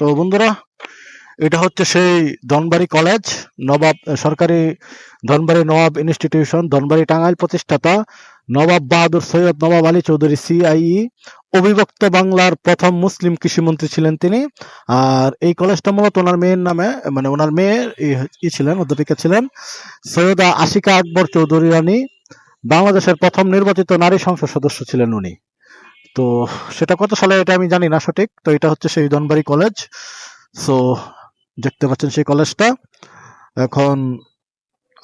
তো বন্ধুরা, এটা হচ্ছে সেই ধনবাড়ি কলেজ, নবাব সরকারি ধনবাড়ি নবাব ইনস্টিটিউশন ধনবাড়ি টাঙ্গাইল প্রতিষ্ঠাতা নবাব বাহাদুর সৈয়দ নবাব আলী চৌধুরী সিআইই অবিভক্ত বাংলার প্রথম মুসলিম কৃষিমন্ত্রী ছিলেন তিনি। আর এই কলেজটা মূলত ওনার মেয়ের নামে মানে ওনার মেয়ের ই ছিলেন, অধ্যাপিকা ছিলেন সৈয়দা আশিকা আকবর চৌধুরী রানী। বাংলাদেশের প্রথম নির্বাচিত নারী সংসদ সদস্য ছিলেন উনি। তো সেটা কত সালে এটা আমি জানি না সঠিক। তো এটা হচ্ছে সেই ধনবাড়ি কলেজ সো দেখতে পাচ্ছেন সেই কলেজটা এখন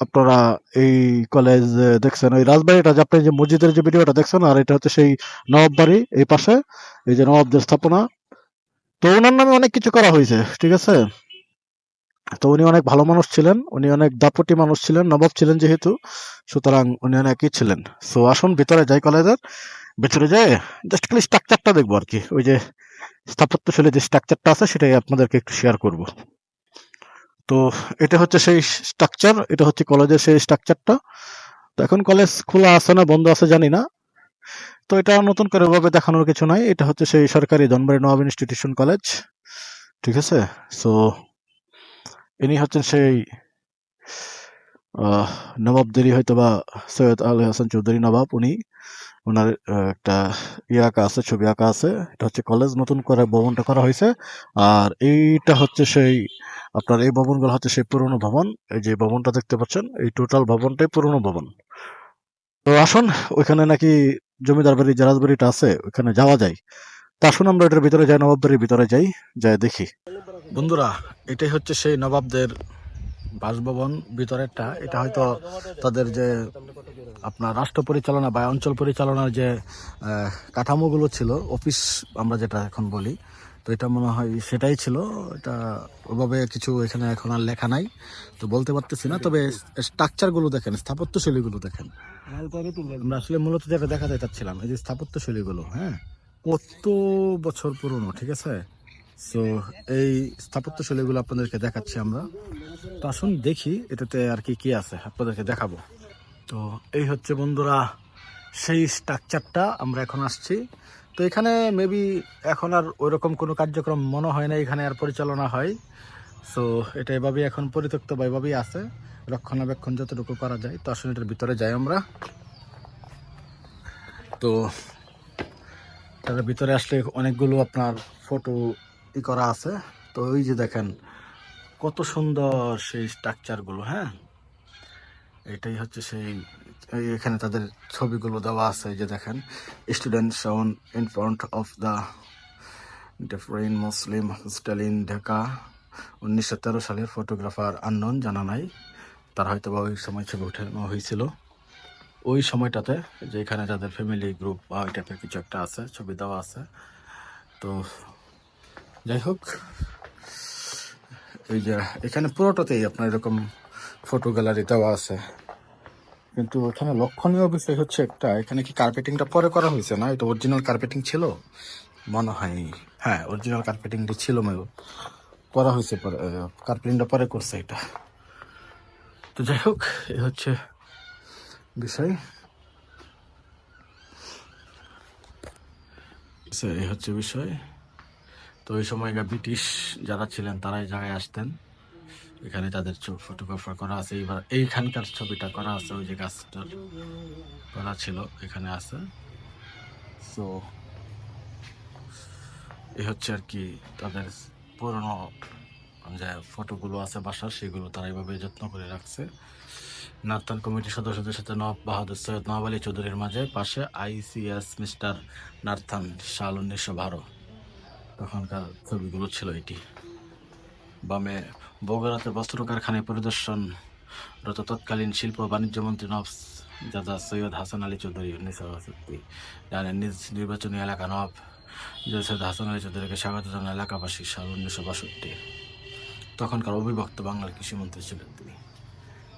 আপনারা এই কলেজ দেখছেন, ওই রাজবাড়িটা যে আপনি যে মসজিদের যে ভিডিওটা দেখছেন, আর এটা হচ্ছে সেই নবাব বাড়ি এই পাশে। এই যে নবাবদের স্থাপনা। তো ওনার নামে অনেক কিছু করা হয়েছে, ঠিক আছে? তো উনি অনেক ভালো মানুষ ছিলেন, উনি অনেক দাপটি মানুষ ছিলেন, নবাব ছিলেন যেহেতু, সুতরাং উনি অনেকই ছিলেন। সো আসুন ভিতরে যাই কলেজের ভিতরে যায় জাস্ট খালি স্ট্রাকচারটা দেখব আর কি। ওই যে স্থাপত্যশৈলী যে স্ট্রাকচারটা আছে, সেটাই আপনাদেরকে একটু শেয়ার করব। তো এটা হচ্ছে সেই স্ট্রাকচার এটা হচ্ছে কলেজের সেই স্ট্রাকচারটা তো এখন কলেজ খোলা আছে না, বন্ধ আছে জানি না। তো এটা নতুন করে ওভাবে দেখানোর কিছু নাই। এটা হচ্ছে সেই সরকারি ধনবাড়ি নবাব ইনস্টিটিউশন কলেজ ঠিক আছে? সো ইনি হচ্ছেন সেই নবাবদেরই হয়তো বা সৈয়দ আলী হাসান চৌধুরী নবাব উনি। ওনার একটা ইয়ে আঁকা আছে, ছবি আঁকা আছে। এটা হচ্ছে কলেজ নতুন করে ভবনটা করা হয়েছে। আর এইটা হচ্ছে সেই, আপনার এই ভবনগুলো হচ্ছে সেই পুরনো ভবন। এই যে ভবনটা দেখতে পাচ্ছেন, এই টোটাল ভবনটাই পুরনো ভবন। তো আসুন, ওইখানে নাকি জমিদার বাড়ি, জারাজ বাড়িটা আছে, ওইখানে যাওয়া যায়। তা আসুন আমরা এটার ভিতরে যাই, নবাব বাড়ির ভিতরে যাই যাই দেখি। বন্ধুরা, এটাই হচ্ছে সেই নবাবদের বাসভবন ভিতরেরটা। এটা হয়তো তাদের যে আপনার রাষ্ট্র পরিচালনা বা অঞ্চল পরিচালনার যে কাঠামোগুলো ছিল, অফিস আমরা যেটা এখন বলি, তো এটা মনে হয় সেটাই ছিল। এটা ওভাবে কিছু এখানে এখন আর লেখা নাই, তো বলতে পারতেছি না। তবে স্ট্রাকচারগুলো দেখেন, স্থাপত্যশৈলীগুলো দেখেন। আমরা আসলে মূলত যেটা দেখাতে চাচ্ছিলাম, এই যে স্থাপত্যশৈলীগুলো হ্যাঁ? কত বছর পুরনো, ঠিক আছে? সো এই স্থাপত্যশৈলীগুলো আপনাদেরকে দেখাচ্ছি আমরা। তো আসুন দেখি, এটাতে আর কি কি আছে, আপনাদেরকে দেখাবো। তো এই হচ্ছে বন্ধুরা সেই স্ট্রাকচারটা, আমরা এখন আসছি। তো এখানে মেবি এখন আর ওইরকম কোনো কার্যক্রম মনে হয় না, এখানে আর পরিচালনা হয়। সো এটা এভাবেই এখন পরিত্যক্ত বা এভাবেই আছে। রক্ষণাবেক্ষণ যতটুকু করা যায় তো আসলে এটার ভিতরে যাই আমরা। তো তার ভিতরে আসলে অনেকগুলো আপনার ফটো ই করা আছে। তো ওই যে দেখেন, কত সুন্দর সেই স্ট্রাকচারগুলো হ্যাঁ? এটাই হচ্ছে সেই এখানে তাদের ছবিগুলো দেওয়া আছে যে দেখেন student shown in front of the different Muslim hostel in Dhaka উনিশশো তেরো সালের ফটোগ্রাফার আননন জানা নাই, তার হয়তো বা ওই সময় ছবি উঠানো হয়েছিল। ওই সময়টাতে যে এখানে তাদের ফ্যামিলি গ্রুপ বা ওই টাইপের কিছু একটা আছে, ছবি দেওয়া আছে। তো যাই হোক, এই যে, এখানে পুরোটাতেই আপনার এরকম ফটো গ্যালারি দেওয়া আছে। কিন্তু এখানে লক্ষণীয় বিষয় হচ্ছে একটা, এখানে কি কার্পেটিংটা পরে করা হয়েছে না? এটা অরিজিনাল কার্পেটিং ছিল? মনে হয়নি। হ্যাঁ অরিজিনাল কার্পেটিংটা ছিল মেয়ে করা হয়েছে, পরে কার্পেটিংটা পরে করছে এটা। তো যাই হোক, এ হচ্ছে বিষয়। এই হচ্ছে বিষয়। তো ওই সময়কার ব্রিটিশ যারা ছিলেন, তারা এই জায়গায় আসতেন। এখানে তাদের ফটোগ্রাফার করা আছে, এইবার এইখানকার ছবিটা করা আছে, ওই যে গাছটার করা ছিল, এখানে আছে। সো এই হচ্ছে আর কি তাদের পুরনো, যে ফটোগুলো আছে বাসার, সেগুলো তারা এইভাবে যত্ন করে রাখছে। নার্তান কমিটির সদস্যদের সাথে নব বাহাদুর সৈয়দ নবাব আলী চৌধুরীর মাঝে, পাশে আইসিএস মিস্টার নার্থান সাল উনিশশো বারো। তখনকার ছবিগুলো ছিল এটি। বামে বগুড়াতে বস্ত্র কারখানায় পরিদর্শন রত তৎকালীন শিল্প বাণিজ্য মন্ত্রী নব দাদা সৈয়দ হাসান আলী চৌধুরী উনিশশো বাষট্টি জানেন, নিজ নির্বাচনী এলাকা নব সৈয়দ হাসান আলী চৌধুরীকে স্বাগত জানান এলাকাবাসী সাল উনিশশো বাষট্টি। তখনকার অবিভক্ত বাংলার কৃষিমন্ত্রী ছিলেন তিনি।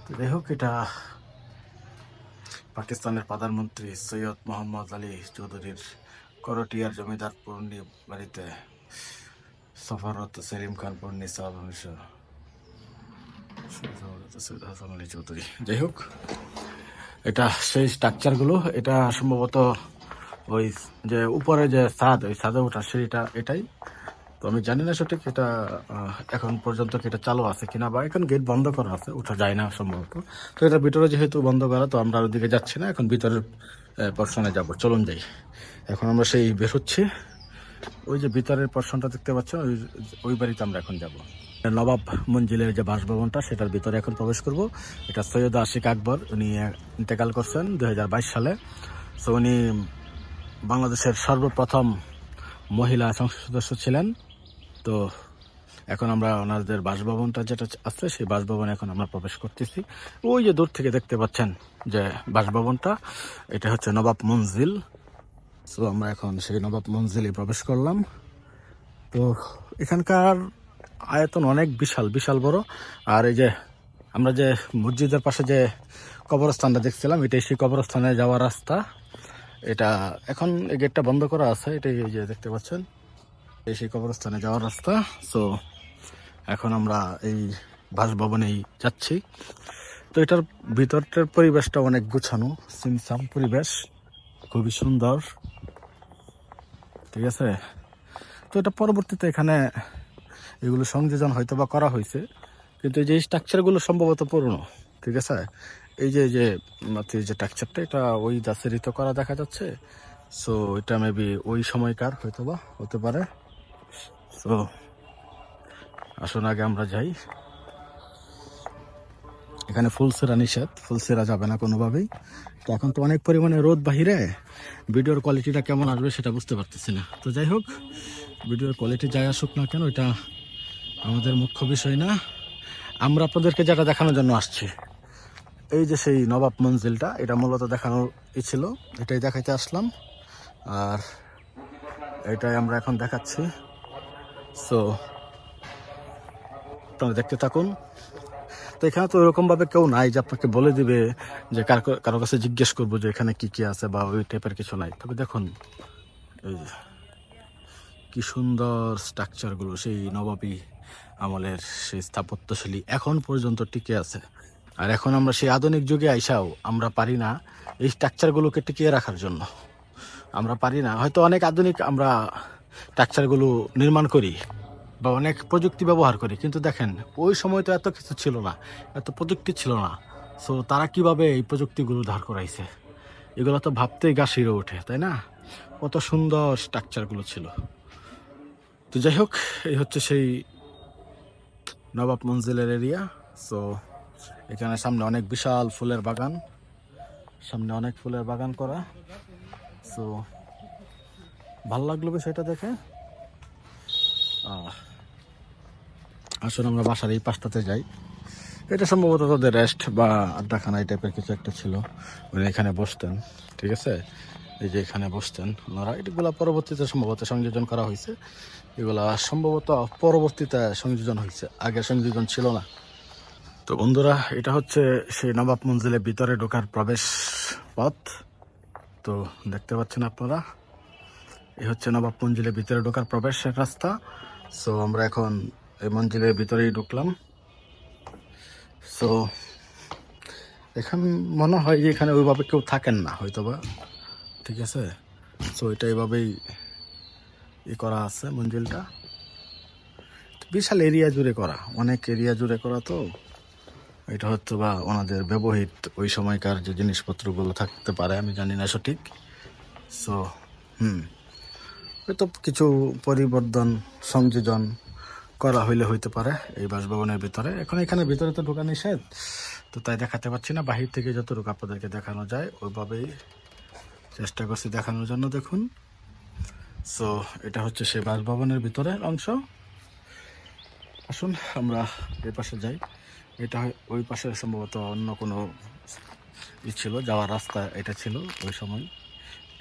তো যাই হোক, এটা পাকিস্তানের প্রধানমন্ত্রী সৈয়দ মোহাম্মদ আলী চৌধুরীর করটিয়ার জমিদার পূর্ণি বাড়িতে সফররত সেলিম খান পূর্ণি সাল উনিশশো চৌধুরী যাই হোক, এটা সেই স্ট্রাকচারগুলো এটা সম্ভবত ওই যে উপরে যে ছাদ, ওই ছাদে ওঠা সিঁড়িটা এটাই। তো আমি জানি না সঠিক এটা এখন পর্যন্ত কি এটা চালু আছে কিনা, বা এখন গেট বন্ধ করা আছে ওঠা যায় না সম্ভবত। তো এটা ভিতরে যেহেতু বন্ধ করা, তো আমরা ওদিকে যাচ্ছি না, এখন ভিতরের পর্শনে যাব। চলুন যাই। এখন আমরা সেই বের হচ্ছি। ওই যে ভিতরের পর্শনটা দেখতে পাচ্ছ, ওই ওই বাড়িতে আমরা এখন যাব। নবাব মঞ্জিলের যে বাসভবনটা, সেটার ভিতরে এখন প্রবেশ করব। এটা সৈয়দ আশিক আকবর, উনি ইন্তেকাল করছেন দু হাজার বাইশ সালে। সো উনি বাংলাদেশের সর্বপ্রথম মহিলা সংসদ সদস্য ছিলেন। তো, এখন আমরা ওনাদের বাসভবনটা যেটা আছে, সেই বাসভবনে এখন আমরা প্রবেশ করতেছি। ওই যে দূর থেকে দেখতে পাচ্ছেন যে বাসভবনটা, এটা হচ্ছে নবাব মঞ্জিল। তো আমরা এখন সেই নবাব মঞ্জিলে প্রবেশ করলাম। তো এখানকার আয়তন অনেক বিশাল বিশাল বড়। আর এই যে আমরা যে মসজিদের পাশে যে কবরস্থানটা দেখছিলাম, এটাই সেই কবরস্থানে যাওয়ার রাস্তা। এটা এখন এই গেটটা বন্ধ করা আছে, এটাই এই যে দেখতে পাচ্ছেন। এই সেই কবরস্থানে যাওয়ার রাস্তা। সো এখন আমরা এই বাসভবনেই যাচ্ছি। তো এটার ভিতরটার পরিবেশটা অনেক গুছানো সিমসাম পরিবেশ, খুবই সুন্দর। ঠিক আছে? তো এটা পরবর্তীতে এখানে এগুলো সংযোজন হয়তো বা করা হয়েছে। কিন্তু এই যে স্ট্রাকচারগুলো সম্ভবত পুরনো, ঠিক আছে? এই যে যে মাত্র যে স্ট্রাকচারটা এটা ওই দাসেরই তো করা দেখা যাচ্ছে। সো এটা মেবি ওই সময়কার হয়তো বা হতে পারে। সো আসুন আগে আমরা যাই। এখানে ফুল সেরা নিষেধ ফুল সেরা যাবে না কোনোভাবেই। তো এখন তো অনেক পরিমাণে রোদ বাহিরে। ভিডিওর কোয়ালিটিটা কেমন আসবে সেটা বুঝতে পারতেছি না। তো যাই হোক, ভিডিওর কোয়ালিটি যাই আসুক না কেন, এটা আমাদের মুখ্য বিষয় না। আমরা আপনাদেরকে যেটা দেখানোর জন্য আসছি, এই যে সেই নবাব মঞ্জিলটা, এটা মূলত দেখানোর ই ছিল, এটাই দেখাইতে আসলাম। আর এটাই আমরা এখন দেখাচ্ছি। সো আপনারা দেখতে থাকুন। তো এখানে তো ওরকম ভাবে কেউ নাই যে আপনাকে বলে দিবে যে কারও কাছে জিজ্ঞেস করব যে এখানে কি কি আছে বা ওই টাইপের কিছু নাই। তবে দেখুন, এই যে কি সুন্দর স্ট্রাকচারগুলো সেই নবাবী আমলের সেই স্থাপত্যশৈলী এখন পর্যন্ত টিকে আছে। আর এখন আমরা সেই আধুনিক যুগে আইসাও আমরা পারি না এই স্ট্রাকচারগুলোকে টিকিয়ে রাখার জন্য। আমরা পারি না। হয়তো অনেক আধুনিক আমরা স্ট্রাকচারগুলো নির্মাণ করি বা অনেক প্রযুক্তি ব্যবহার করি কিন্তু দেখেন ওই সময় তো এত কিছু ছিল না এত প্রযুক্তি ছিল না। সো তারা কীভাবে এই প্রযুক্তিগুলো ধার করাইছে? এগুলো তো ভাবতেই গা শিরে ওঠে তাই না? কত সুন্দর স্ট্রাকচারগুলো ছিল। তো যাই হোক এই হচ্ছে সেই নবাব মঞ্জিলের এরিয়া সো এখানে সামনে অনেক বিশাল ফুলের বাগান সামনে অনেক ফুলের বাগান করা। সো ভালো লাগল বিষয়টা দেখে। আহ, আসুন, আমরা বাসার এই পাশটাতে যাই। এটা সম্ভবত তাদের রেস্ট বা আড্ডাখানা এই টাইপের কিছু একটা ছিল। উনি এখানে বসতেন, ঠিক আছে? এই যে এখানে বসতেন ওনারা। এগুলা পরবর্তীতে সম্ভবত সংযোজন করা হয়েছে। এগুলা সম্ভবত পরবর্তীতে সংযোজন হয়েছে। আগে সংযোজন ছিল না। তো বন্ধুরা, এটা হচ্ছে সেই নবাব মঞ্জিলের ভিতরে ঢোকার প্রবেশ পথ। তো দেখতে পাচ্ছেন আপনারা, এই হচ্ছে নবাব মঞ্জিলের ভিতরে ঢোকার প্রবেশের রাস্তা। সো আমরা এখন এই মঞ্জিলের ভিতরেই ঢুকলাম। সো এখান মনে হয় যে এখানে ওইভাবে কেউ থাকেন না হয়তো বা ঠিক আছে? সো এটা এইভাবেই ই করা আছে মঞ্জিলটা বিশাল এরিয়া জুড়ে করা, অনেক এরিয়া জুড়ে করা তো। এটা হয়তো বা ওনাদের ব্যবহৃত ওই সময়কার যে জিনিসপত্রগুলো থাকতে পারে, আমি জানি না সঠিক। So hmm. হয়তো কিছু পরিবর্তন, সংযোজন করা হইলে হইতে পারে এই বাসভবনের ভিতরে। এখন এখানে ভিতরে তো ঢোকা নিষেধ, তো তাই দেখাতে পাচ্ছি না। বাহির থেকে যতটুকু আপনাদেরকে দেখানো যায়, ওইভাবেই চেষ্টা করছি দেখানোর জন্য, দেখুন। সো এটা হচ্ছে সেই বাসভবনের ভিতরের অংশ। আসুন, আমরা এই পাশে যাই। এটা ওই পাশে সম্ভবত অন্য কোনো ই ছিল, যাওয়ার রাস্তা এটা ছিল ওই সময়।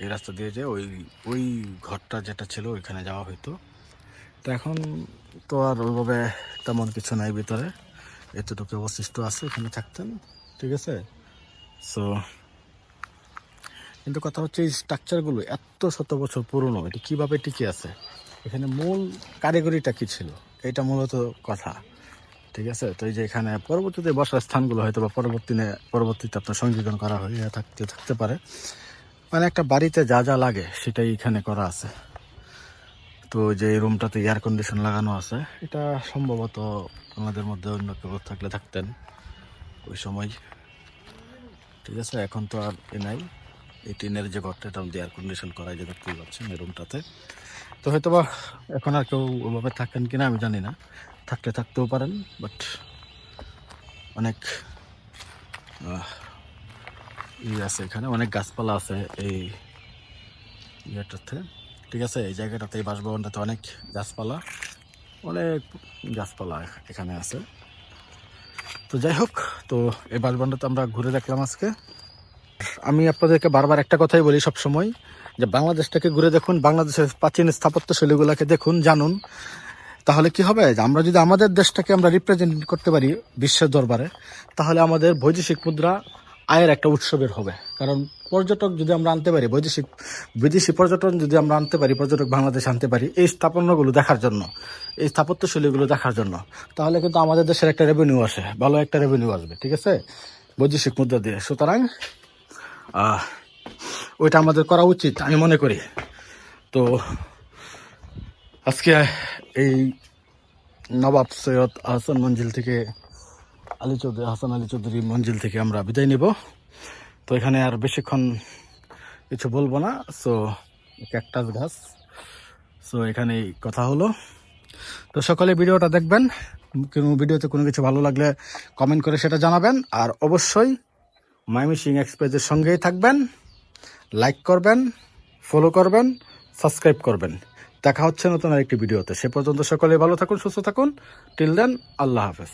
এই রাস্তা দিয়ে যে ওই ওই ঘরটা যেটা ছিল, ওইখানে যাওয়া হইতো। তো এখন তো আর ওইভাবে তেমন কিছু নাই ভিতরে। এতটুকু অবশিষ্ট আছে, এখানে থাকতেন, ঠিক আছে? সো কিন্তু কথা হচ্ছে এই স্ট্রাকচারগুলো এত শত বছর পুরনো, এটি কীভাবে টিকে আছে? এখানে মূল কারিগরিটা কী ছিল? এটা মূলত কথা, ঠিক আছে? তো এই যে এখানে পরবর্তীতে বসার স্থানগুলো হয়তো বা পরবর্তীতে পরবর্তীতে আপনার সংযোজন করা হয়ে থাকতে থাকতে পারে। মানে একটা বাড়িতে যা যা লাগে, সেটাই এখানে করা আছে। তো যে রুমটাতে এয়ার কন্ডিশন লাগানো আছে, এটা সম্ভবত আমাদের মধ্যে অন্য কেউ থাকলে থাকতেন ওই সময়। ঠিক আছে, এখন তো আর এ নাই। এই টিনের যে ঘরটা এটা এয়ার কন্ডিশন করাই যে দেখতেই পাচ্ছেন এই রুমটাতে। তো হয়তো বা এখন আর কেউ ওভাবে থাকেন কিনা আমি জানি না। থাকলে থাকতেও পারেন বাট অনেক ই আছে এখানে, অনেক গাছপালা আছে এই ইয়েটাতে। ঠিক আছে, এই জায়গাটাতে এই বাসভবনটাতে অনেক গাছপালা অনেক গাছপালা এখানে আছে। তো যাই হোক, তো এই বাসভবনটাতে আমরা ঘুরে দেখলাম আজকে। আমি আপনাদেরকে বারবার একটা কথাই বলি সব সময় যে বাংলাদেশটাকে ঘুরে দেখুন, বাংলাদেশের প্রাচীন স্থাপত্য শৈলীগুলোকে দেখুন, জানুন। তাহলে কি হবে? আমরা যদি আমাদের দেশটাকে আমরা রিপ্রেজেন্ট করতে পারি বিশ্বের দরবারে, তাহলে আমাদের বৈদেশিক মুদ্রা আয়ের একটা উৎসবের হবে। কারণ পর্যটক যদি আমরা আনতে পারি, বৈদেশিক, বিদেশি পর্যটন যদি আমরা আনতে পারি, পর্যটক বাংলাদেশ আনতে পারি, এই স্থাপন্যগুলো দেখার জন্য, এই স্থাপত্যশৈলীগুলো দেখার জন্য, তাহলে কিন্তু আমাদের দেশের একটা রেভিনিউ আসে, ভালো একটা রেভিনিউ আসবে, ঠিক আছে? বৈদেশিক মুদ্রা দিয়ে। সুতরাং ওইটা আমাদের করা উচিত, আমি মনে করি। তো, আজকে এই নবাব সৈয়দ আহসান মঞ্জিল থেকে আলী চৌধুরী, হাসান আলী চৌধুরী মঞ্জিল থেকে আমরা বিদায় নেব। তো এখানে আর বেশিক্ষণ কিছু বলব না। সো ক্যাকটাস গাছ সো এখানেই কথা হলো। তো সকলে ভিডিওটা দেখবেন। কোনো ভিডিওতে কোনো কিছু ভালো লাগলে কমেন্ট করে সেটা জানাবেন। আর অবশ্যই মাইমি সিং এক্সপ্রেসের সঙ্গেই থাকবেন। লাইক করবেন ফলো করবেন সাবস্ক্রাইব করবেন। দেখা হচ্ছে নতুন আরেকটি ভিডিওতে। সে পর্যন্ত সকলে ভালো থাকুন, সুস্থ থাকুন। টিল দেন আল্লাহ হাফেজ।